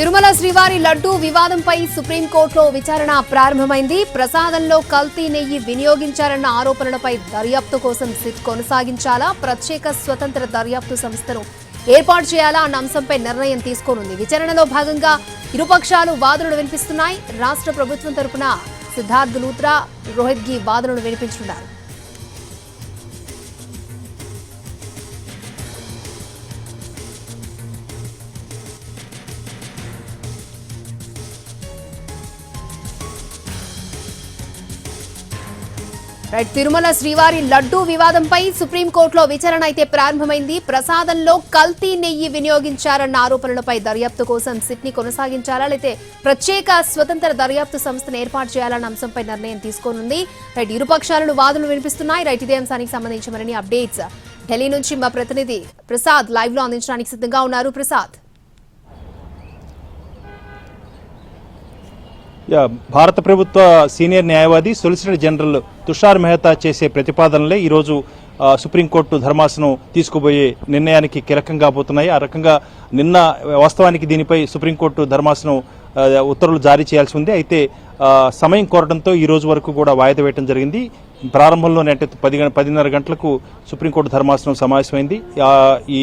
తిరుమల శ్రీవారి లడ్డూ వివాదంపై సుప్రీంకోర్టులో విచారణ ప్రారంభమైంది. ప్రసాదంలో కల్తీ నెయ్యి వినియోగించారన్న ఆరోపణలపై దర్యాప్తు కోసం సిట్ కొనసాగించాలా? ప్రత్యేక స్వతంత్ర దర్యాప్తు సంస్థను ఏర్పాటు చేయాలా అన్న అంశంపై నిర్ణయం తీసుకోనుంది. విచారణలో భాగంగా ఇరుపక్షాలు వాదనలు వినిపిస్తున్నాయి. రాష్ట్ర ప్రభుత్వం తరపున సిద్ధార్థ్ లూత్రా రోహిత్గి వాదనలు వినిపించున్నారు రైట్ తిరుమల శ్రీవారి లడ్డూ వివాదంపై సుప్రీంకోర్టులో విచారణ అయితే ప్రారంభమైంది. ప్రసాదంలో కల్తీ నెయ్యి వినియోగించారన్న ఆరోపణలపై దర్యాప్తు కోసం సిట్ని కొనసాగించాలా? లేతే ప్రత్యేక స్వతంత్ర దర్యాప్తు సంస్థను ఏర్పాటు చేయాలన్న అంశంపై నిర్ణయం తీసుకోనుంది. రైట్ ఇరుపక్షాలను వాదనలు వినిపిస్తున్నాయి. రైట్ ఇదే అంశానికి సంబంధించి మరిన్ని అప్డేట్స్. ఢిల్లీ నుంచి మా ప్రతినిధి ప్రసాద్ లైవ్లో అందించడానికి సిద్ధంగా ఉన్నారు. ప్రసాద్. భారత ప్రభుత్వ సీనియర్ న్యాయవాది సొలిసిటర్ జనరల్ తుషార్ మెహతా చేసే ప్రతిపాదనలే ఈరోజు సుప్రీంకోర్టు ధర్మాసనం తీసుకుపోయే నిర్ణయానికి కీలకంగా పోతున్నాయి. ఆ రకంగా నిన్న వాస్తవానికి దీనిపై సుప్రీంకోర్టు ధర్మాసనం ఉత్తర్వులు జారీ చేయాల్సి ఉంది. అయితే సమయం కోరడంతో ఈ రోజు వరకు కూడా వాయిదా వేయడం జరిగింది. ప్రారంభంలోనే అంటే పది పదిన్నర గంటలకు సుప్రీంకోర్టు ధర్మాసనం సమావేశమైంది. ఈ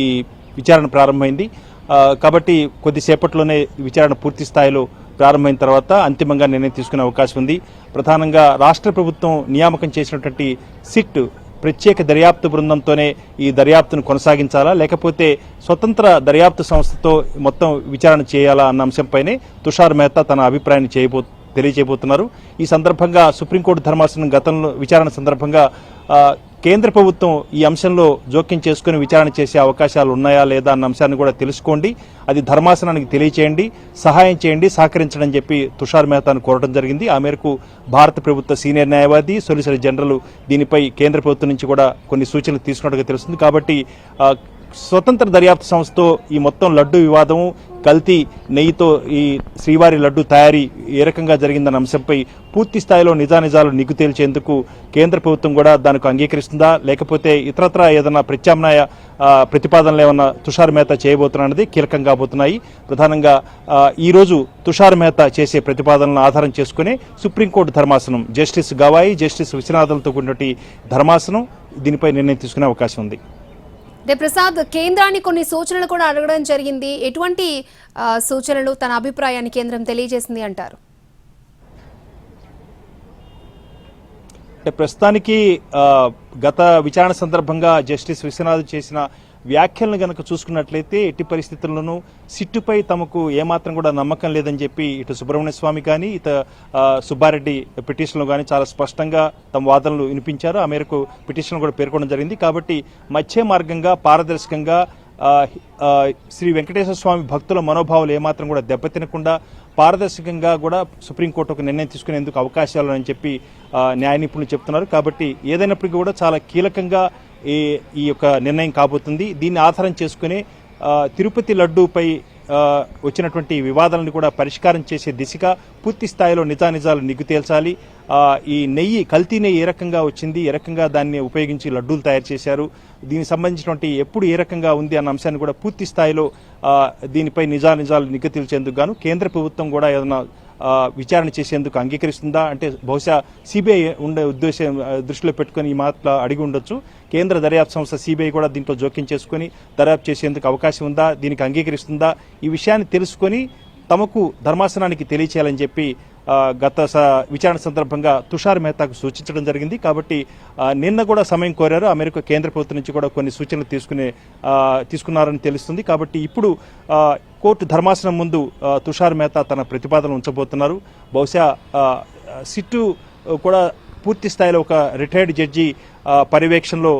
విచారణ ప్రారంభమైంది. కాబట్టి కొద్దిసేపట్లోనే విచారణ పూర్తి స్థాయిలో ప్రారంభమైన తర్వాత అంతిమంగా నిర్ణయం తీసుకునే అవకాశం ఉంది. ప్రధానంగా రాష్ట్ర ప్రభుత్వం నియామకం చేసినటువంటి సిట్ ప్రత్యేక దర్యాప్తు బృందంతోనే ఈ దర్యాప్తును కొనసాగించాలా? లేకపోతే స్వతంత్ర దర్యాప్తు సంస్థతో మొత్తం విచారణ చేయాలా అన్న అంశంపైనే తుషార్ మెహతా తన అభిప్రాయాన్ని చేయబో తెలియజేయబోతున్నారు. ఈ సందర్భంగా సుప్రీంకోర్టు ధర్మాసనం గతంలో విచారణ సందర్భంగా కేంద్ర ప్రభుత్వం ఈ అంశంలో జోక్యం చేసుకుని విచారణ చేసే అవకాశాలు ఉన్నాయా లేదా అన్న అంశాన్ని కూడా తెలుసుకోండి. అది ధర్మాసనానికి తెలియచేయండి సహాయం చేయండి సహకరించడం చెప్పి తుషార్ మెహతాను కోరడం జరిగింది. ఆ మేరకు భారత ప్రభుత్వ సీనియర్ న్యాయవాది సొలిసిటర్ జనరల్ దీనిపై కేంద్ర ప్రభుత్వం నుంచి కూడా కొన్ని సూచనలు తీసుకున్నట్టుగా తెలుస్తుంది. కాబట్టి స్వతంత్ర దర్యాప్తు సంస్థతో ఈ మొత్తం లడ్డు వివాదం కల్తీ నెయ్యితో ఈ శ్రీవారి లడ్డు తయారీ ఏ రకంగా జరిగిందన్న అంశంపై పూర్తి స్థాయిలో నిజానిజాలు నిగ్గు తేల్చేందుకు కేంద్ర ప్రభుత్వం కూడా దానికి అంగీకరిస్తుందా? లేకపోతే ఇతరత్ర ఏదైనా ప్రత్యామ్నాయ ప్రతిపాదనలు ఏమన్నా తుషార్ మెహతా చేయబోతున్నది కీలకం కాబోతున్నాయి. ప్రధానంగా ఈరోజు తుషార్ మేత చేసే ప్రతిపాదనలను ఆధారం చేసుకుని సుప్రీంకోర్టు ధర్మాసనం జస్టిస్ గవాయి జస్టిస్ విశ్వనాథన్తో కూడినటువంటి ధర్మాసనం దీనిపై నిర్ణయం తీసుకునే అవకాశం ఉంది. అంటే ప్రసాద్ కేంద్రాన్ని కొన్ని సూచనలు కూడా అడగడం జరిగింది. ఎటువంటి ఆ, సూచనలు తన అభిప్రాయాన్ని కేంద్రం తెలియజేసింది అంటారు? ప్రస్తుతానికి ఆ, గత విచారణ సందర్భంగా జస్టిస్ విశ్వనాథ్ చేసిన వ్యాఖ్యలను గనక చూసుకున్నట్లయితే ఎట్టి పరిస్థితుల్లోనూ సిట్టుపై తమకు ఏమాత్రం కూడా నమ్మకం లేదని చెప్పి ఇటు సుబ్రహ్మణ్య స్వామి కానీ ఇత సుబ్బారెడ్డి పిటిషన్లో కానీ చాలా స్పష్టంగా తమ వాదనలు వినిపించారు. ఆ మేరకు పిటిషన్ కూడా పేర్కొనడం జరిగింది. కాబట్టి మధ్య మార్గంగా పారదర్శకంగా శ్రీ వెంకటేశ్వర స్వామి భక్తుల మనోభావాలు ఏమాత్రం కూడా దెబ్బతినకుండా పారదర్శకంగా కూడా సుప్రీంకోర్టు ఒక నిర్ణయం తీసుకునేందుకు అవకాశాలు అని చెప్పి న్యాయ నిపుణులు చెప్తున్నారు. కాబట్టి ఏదైనప్పటికీ కూడా చాలా కీలకంగా ఈ ఈ యొక్క నిర్ణయం కాబోతుంది. దీన్ని ఆధారం చేసుకునే తిరుపతి లడ్డూపై వచ్చినటువంటి వివాదాలను కూడా పరిష్కారం చేసే దిశగా పూర్తి స్థాయిలో నిజానిజాలు నిగ్గు తేల్చాలి. ఈ నెయ్యి కల్తీ నెయ్యి ఏ రకంగా వచ్చింది ఏ రకంగా దాన్ని ఉపయోగించి లడ్డూలు తయారు చేశారు దీనికి సంబంధించినటువంటి ఎప్పుడు ఏ రకంగా ఉంది అన్న అంశాన్ని కూడా పూర్తి స్థాయిలో దీనిపై నిజానిజాలు నిగ్గు తేల్చేందుకు గాను కేంద్ర ప్రభుత్వం కూడా ఏదైనా విచారణ చేసేందుకు అంగీకరిస్తుందా? అంటే బహుశా సిబిఐ ఉండే ఉద్దేశం దృష్టిలో పెట్టుకుని ఈ మాటలు అడిగి ఉండొచ్చు. కేంద్ర దర్యాప్తు సంస్థ సిబిఐ కూడా దీంట్లో జోక్యం చేసుకుని దర్యాప్తు చేసేందుకు అవకాశం ఉందా? దీనికి అంగీకరిస్తుందా? ఈ విషయాన్ని తెలుసుకొని తమకు ధర్మాసనానికి తెలియచేయాలని చెప్పి గత స- విచారణ సందర్భంగా తుషార్ మెహతాకు సూచించడం జరిగింది. కాబట్టి నిన్న కూడా సమయం కోరారు. ఆ మేరకు కేంద్ర ప్రభుత్వం నుంచి కూడా కొన్ని సూచనలు తీసుకునే తీసుకున్నారని తెలుస్తుంది. కాబట్టి ఇప్పుడు కోర్టు ధర్మాసనం ముందు తుషార్ మెహతా తన ప్రతిపాదన ఉంచబోతున్నారు. బహుశా సిట్టు కూడా పూర్తి స్థాయిలో ఒక రిటైర్డ్ జడ్జి పర్యవేక్షణలో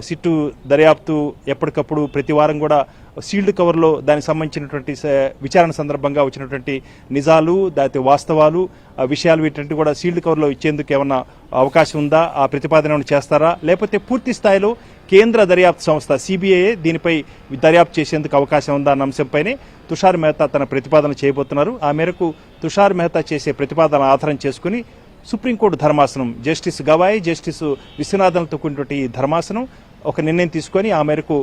సిట్టు దర్యాప్తు ఎప్పటికప్పుడు ప్రతి వారం కూడా సీల్డ్ కవర్లో దానికి సంబంధించినటువంటి స- విచారణ సందర్భంగా వచ్చినటువంటి నిజాలు దాని వాస్తవాలు విషయాలు వీటంటి కూడా సీల్డ్ కవర్లో ఇచ్చేందుకు ఏమన్నా అవకాశం ఉందా? ఆ ప్రతిపాదన ఏమైనా చేస్తారా? లేకపోతే పూర్తి స్థాయిలో కేంద్ర దర్యాప్తు సంస్థ సిబిఐ దీనిపై దర్యాప్తు చేసేందుకు అవకాశం ఉందా అన్న అంశంపైనే తుషార్ మెహతా తన ప్రతిపాదన చేయబోతున్నారు. ఆ మేరకు తుషార్ మెహతా చేసే ప్రతిపాదన ఆధారం చేసుకుని సుప్రీంకోర్టు ధర్మాసనం. జస్టిస్ గవాయి జస్టిస్ విశ్వనాథన్తో కూడినటువంటి ధర్మాసనం ఒక నిర్ణయం తీసుకొని ఆ మేరకు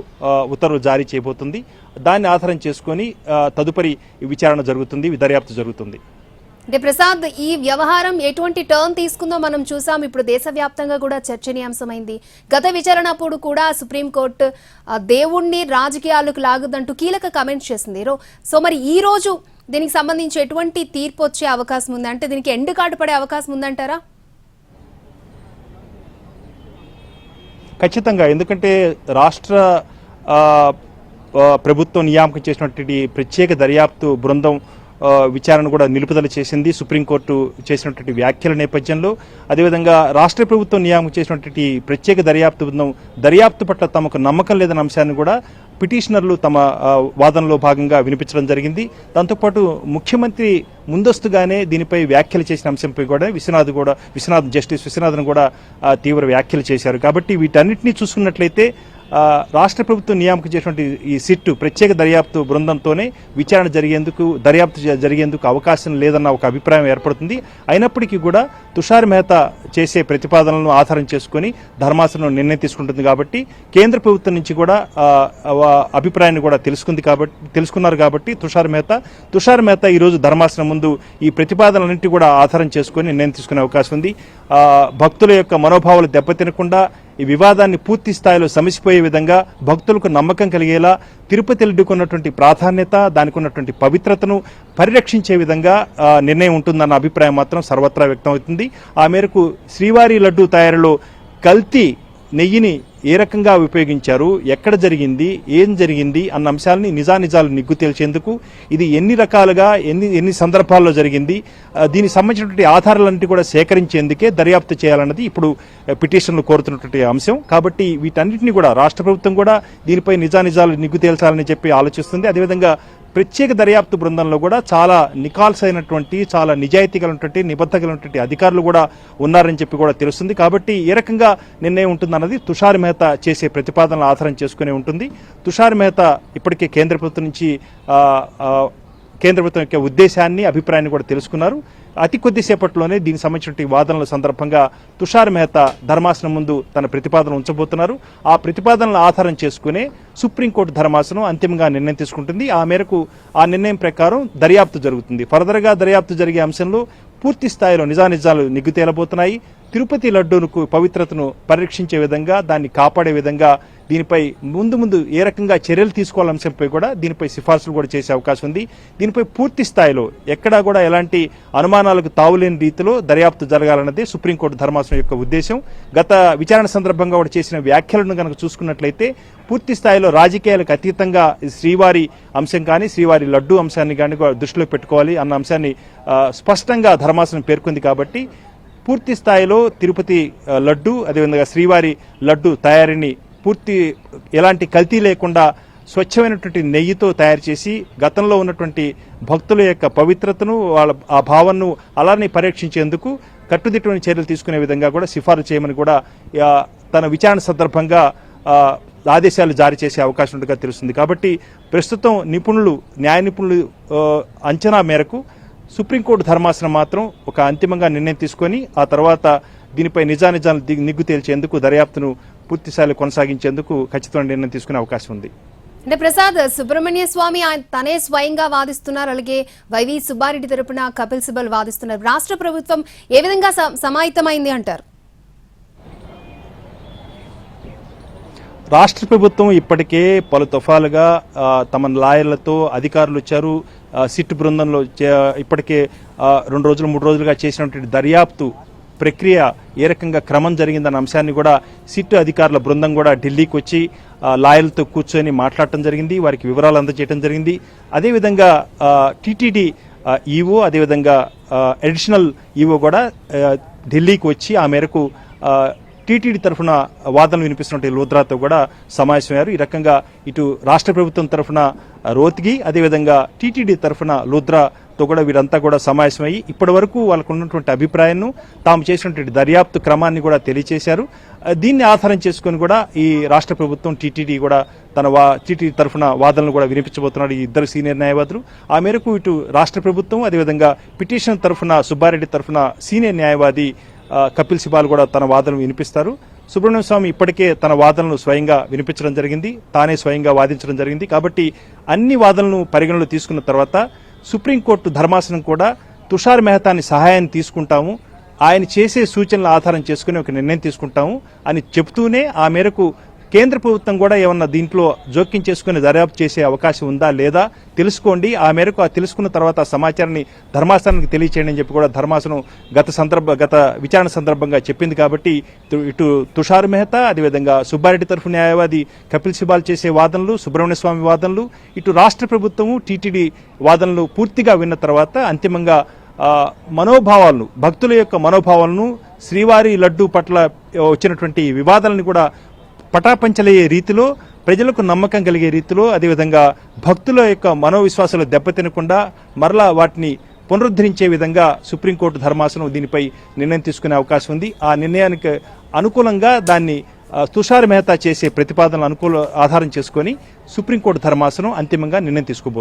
ఉత్తర్వులు జారీ చేయబోతుంది. దాన్ని ఆధారం చేసుకొని తదుపరి విచారణ జరుగుతుంది దర్యాప్తు జరుగుతుంది. అంటే ప్రసాద్ ఈ వ్యవహారం ఎటువంటి టర్న్ తీసుకుందో మనం చూసాం. ఇప్పుడు దేశవ్యాప్తంగా కూడా చర్చనీయాంశమైంది. గత విచారణ అప్పుడు కూడా సుప్రీంకోర్టు దేవుణ్ణి రాజకీయాలకు లాగుదంటూ కీలక కమెంట్స్ చేసింది. సో మరి ఈ రోజు దీనికి సంబంధించి ఎటువంటి తీర్పు వచ్చే అవకాశం ఉంది? అంటే దీనికి ఎండ్ కార్డు పడే అవకాశం ఉందంటారా? ఖచ్చితంగా. ఎందుకంటే రాష్ట్ర ప్రభుత్వం నియామకం చేసినటువంటి ప్రత్యేక దర్యాప్తు బృందం విచారణ కూడా నిలుపుదల చేసింది. సుప్రీంకోర్టు చేసినటువంటి వ్యాఖ్యల నేపథ్యంలో. అదేవిధంగా రాష్ట్ర ప్రభుత్వం నియామకం చేసినటువంటి ప్రత్యేక దర్యాప్తు బృందం దర్యాప్తు పట్ల తమకు నమ్మకం లేదన్న అంశాన్ని కూడా పిటిషనర్లు తమ వాదనలో భాగంగా వినిపించడం జరిగింది. దాంతోపాటు ముఖ్యమంత్రి ముందస్తుగానే దీనిపై వ్యాఖ్యలు చేసిన అంశంపై కూడా విశ్వనాథ్ కూడా విశ్వనాథ్ జస్టిస్ విశ్వనాథన్ కూడా తీవ్ర వ్యాఖ్యలు చేశారు. కాబట్టి వీటన్నిటిని చూసుకున్నట్లయితే రాష్ట్ర ప్రభుత్వం నియామకం చేసినటువంటి ఈ సిట్టు ప్రత్యేక దర్యాప్తు బృందంతోనే విచారణ జరిగేందుకు దర్యాప్తు జరిగేందుకు అవకాశం లేదన్న ఒక అభిప్రాయం ఏర్పడుతుంది. అయినప్పటికీ కూడా తుషార్ మెహతా చేసే ప్రతిపాదనలను ఆధారం చేసుకొని ధర్మాసనం నిర్ణయం తీసుకుంటుంది కాబట్టి కేంద్ర ప్రభుత్వం నుంచి కూడా అభిప్రాయాన్ని కూడా తెలుసుకుంది కాబట్టి తెలుసుకున్నారు కాబట్టి తుషార్ మెహతా తుషార్ మెహతా ఈ రోజు ధర్మాసనం ముందు ఈ ప్రతిపాదనలన్నింటి కూడా ఆధారం చేసుకుని నిర్ణయం తీసుకునే అవకాశం ఉంది. భక్తుల యొక్క మనోభావాలు దెబ్బతినకుండా ఈ వివాదాన్ని పూర్తి స్థాయిలో సమసిపోయే విధంగా భక్తులకు నమ్మకం కలిగేలా తిరుపతి లడ్డుకున్నటువంటి ప్రాధాన్యత దానికి ఉన్నటువంటి పవిత్రతను పరిరక్షించే విధంగా నిర్ణయం ఉంటుందన్న అభిప్రాయం మాత్రం సర్వత్రా వ్యక్తమవుతుంది. ఆ మేరకు శ్రీవారి లడ్డు తయారీలో కల్తీ నెయ్యిని ఏ రకంగా ఉపయోగించారు? ఎక్కడ జరిగింది? ఏం జరిగింది? అన్న అంశాలని నిజానిజాలు నిగ్గు తేల్చేందుకు ఇది ఎన్ని రకాలుగా ఎన్ని ఎన్ని సందర్భాల్లో జరిగింది? దీనికి సంబంధించినటువంటి ఆధారాలన్నింటి కూడా సేకరించేందుకే దర్యాప్తు చేయాలన్నది ఇప్పుడు పిటిషన్లు కోరుతున్నటువంటి అంశం. కాబట్టి వీటన్నిటిని కూడా రాష్ట్ర ప్రభుత్వం కూడా దీనిపై నిజానిజాలు నిగ్గు తేల్చాలని చెప్పి ఆలోచిస్తుంది. అదేవిధంగా ప్రత్యేక దర్యాప్తు బృందంలో కూడా చాలా నికాల్స్ అయినటువంటి చాలా నిజాయితీ కలిగినటువంటి నిబద్ధ కలిగినటువంటి అధికారులు కూడా ఉన్నారని చెప్పి కూడా తెలుస్తుంది. కాబట్టి ఏ రకంగా నిర్ణయం ఉంటుందన్నది తుషార్ మెహతా చేసే ప్రతిపాదనలు ఆధారం చేసుకునే ఉంటుంది. తుషార్ మెహతా ఇప్పటికే కేంద్ర ప్రభుత్వం నుంచి కేంద్ర ప్రభుత్వం యొక్క ఉద్దేశాన్ని అభిప్రాయాన్ని కూడా తెలుసుకున్నారు. అతి కొద్దిసేపట్లోనే దీనికి సంబంధించిన వాదనల సందర్భంగా తుషార్ మెహతా ధర్మాసనం ముందు తన ప్రతిపాదన ఉంచబోతున్నారు. ఆ ప్రతిపాదనల ఆధారం చేసుకునే సుప్రీంకోర్టు ధర్మాసనం అంతిమంగా నిర్ణయం తీసుకుంటుంది. ఆ మేరకు ఆ నిర్ణయం ప్రకారం దర్యాప్తు జరుగుతుంది. ఫర్దర్గా దర్యాప్తు జరిగే అంశంలో పూర్తి స్థాయిలో నిజానిజాలు నిగ్గు తేలబోతున్నాయి తిరుపతి లడ్డూనుకు పవిత్రతను పరిరక్షించే విధంగా దాన్ని కాపాడే విధంగా దీనిపై ముందు ముందు ఏ రకంగా చర్యలు తీసుకోవాల అంశంపై కూడా దీనిపై సిఫార్సులు కూడా చేసే అవకాశం ఉంది. దీనిపై పూర్తి స్థాయిలో ఎక్కడా కూడా ఎలాంటి అనుమానాలకు తావులేని రీతిలో దర్యాప్తు జరగాలన్నదే సుప్రీంకోర్టు ధర్మాసనం యొక్క ఉద్దేశం. గత విచారణ సందర్భంగా కూడా చేసిన వ్యాఖ్యలను కనుక చూసుకున్నట్లయితే పూర్తి స్థాయిలో రాజకీయాలకు అతీతంగా శ్రీవారి అంశం కానీ శ్రీవారి లడ్డు అంశాన్ని కానీ కూడా దృష్టిలో పెట్టుకోవాలి అన్న అంశాన్ని స్పష్టంగా ధర్మాసనం పేర్కొంది కాబట్టి పూర్తి స్థాయిలో తిరుపతి లడ్డు అదేవిధంగా శ్రీవారి లడ్డు తయారీని పూర్తి ఎలాంటి కల్తీ లేకుండా స్వచ్ఛమైనటువంటి నెయ్యితో తయారు చేసి గతంలో ఉన్నటువంటి భక్తుల యొక్క పవిత్రతను వాళ్ళ ఆ భావనను అలానే పరీక్షించేందుకు కట్టుదిట్టమైన చర్యలు తీసుకునే విధంగా కూడా సిఫారసు చేయమని కూడా తన విచారణ సందర్భంగా ఆదేశాలు జారీ చేసే అవకాశం ఉండగా తెలుస్తుంది. కాబట్టి ప్రస్తుతం నిపుణులు న్యాయ నిపుణులు అంచనా మేరకు సుప్రీంకోర్టు ధర్మాసనం మాత్రం ఒక అంతిమంగా నిర్ణయం తీసుకొని ఆ తర్వాత దీనిపై నిజానిజాలు నిగ్గు తేల్చేందుకు దర్యాప్తును పూర్తిస్థాయిలో కొనసాగించేందుకు ఖచ్చితమైన నిర్ణయం తీసుకునే అవకాశం ఉంది. అంటే ప్రసాద్ సుబ్రహ్మణ్య స్వామి ఆయన తనే స్వయంగా వాదిస్తున్నారు. అలాగే వైవి సుబ్బారెడ్డి తరపున కపిల్ సిబల్ వాదిస్తున్నారు. రాష్ట్ర ప్రభుత్వం ఏ విధంగా స- అంటారు? రాష్ట్ర ప్రభుత్వం ఇప్పటికే పలు తఫాలుగా తమ లాయర్లతో అధికారులు వచ్చారు. సిట్ బృందంలో చే- ఇప్పటికే రెండు రోజులు మూడు రోజులుగా చేసినటువంటి దర్యాప్తు ప్రక్రియ ఏ రకంగా క్రమం జరిగిందన్న అంశాన్ని కూడా సిట్ అధికారుల బృందం కూడా ఢిల్లీకి వచ్చి లాయర్లతో కూర్చొని మాట్లాడటం జరిగింది వారికి వివరాలు అందజేయడం జరిగింది. అదేవిధంగా టీటీడీ ఈవో అదేవిధంగా అడిషనల్ ఈవో కూడా ఢిల్లీకి వచ్చి ఆ మేరకు టీటీడీ తరఫున వాదనలు వినిపిస్తున్నటువంటి లోద్రాతో కూడా సమావేశమయ్యారు. ఈ రకంగా ఇటు రాష్ట్ర ప్రభుత్వం తరఫున రోత్గి అదేవిధంగా టీటీడీ తరఫున లోద్రాతో కూడా వీరంతా కూడా సమావేశమయ్యి ఇప్పటి వరకు వాళ్ళకు ఉన్నటువంటి అభిప్రాయాన్ని తాము చేసినటువంటి దర్యాప్తు క్రమాన్ని కూడా తెలియజేశారు దీన్ని ఆధారం చేసుకొని కూడా ఈ రాష్ట్ర ప్రభుత్వం టీటీడీ కూడా తన వా టీటీడీ తరఫున వాదనలు కూడా వినిపించబోతున్నాడు ఈ ఇద్దరు సీనియర్ న్యాయవాదులు. ఆ మేరకు ఇటు రాష్ట్ర ప్రభుత్వం అదేవిధంగా పిటిషన్ తరఫున సుబ్బారెడ్డి తరఫున సీనియర్ న్యాయవాది కపిల్ సిబాల్ కూడా తన వాదనలు వినిపిస్తారు. సుబ్రహ్మణ్య స్వామి ఇప్పటికే తన వాదనలు స్వయంగా వినిపించడం జరిగింది. తానే స్వయంగా వాదించడం జరిగింది. కాబట్టి అన్ని వాదనలను పరిగణలో తీసుకున్న తర్వాత సుప్రీంకోర్టు ధర్మాసనం కూడా తుషార్ మెహతాని సహాయాన్ని తీసుకుంటాము. ఆయన చేసే సూచనల ఆధారం చేసుకుని ఒక నిర్ణయం తీసుకుంటాము అని చెబుతూనే ఆ మేరకు కేంద్ర ప్రభుత్వం కూడా ఏమన్నా దీంట్లో జోక్యం చేసుకుని దర్యాప్తు చేసే అవకాశం ఉందా లేదా తెలుసుకోండి. ఆ మేరకు ఆ తెలుసుకున్న తర్వాత సమాచారాన్ని ధర్మాసనానికి తెలియచేయండి అని చెప్పి కూడా ధర్మాసనం గత సందర్భ గత విచారణ సందర్భంగా చెప్పింది కాబట్టి ఇటు- తుషార్ మెహతా అదేవిధంగా సుబ్బారెడ్డి తరఫు న్యాయవాది కపిల్ సిబాల్ చేసే వాదనలు సుబ్రహ్మణ్య స్వామి వాదనలు ఇటు రాష్ట్ర ప్రభుత్వము టీటీడీ వాదనలు పూర్తిగా విన్న తర్వాత అంతిమంగా మనోభావాలను భక్తుల యొక్క మనోభావాలను శ్రీవారి లడ్డు పట్ల వచ్చినటువంటి వివాదాలను కూడా పటాపంచలయ్యే రీతిలో ప్రజలకు నమ్మకం కలిగే రీతిలో అదేవిధంగా భక్తుల యొక్క మనోవిశ్వాసాలు దెబ్బతినకుండా మరలా వాటిని పునరుద్ధరించే విధంగా సుప్రీంకోర్టు ధర్మాసనం దీనిపై నిర్ణయం తీసుకునే అవకాశం ఉంది. ఆ నిర్ణయానికి అనుకూలంగా దాన్ని తుషార్ మెహతా చేసే ప్రతిపాదనలు అనుకూల ఆధారం చేసుకొని సుప్రీంకోర్టు ధర్మాసనం అంతిమంగా నిర్ణయం తీసుకోబోతుంది.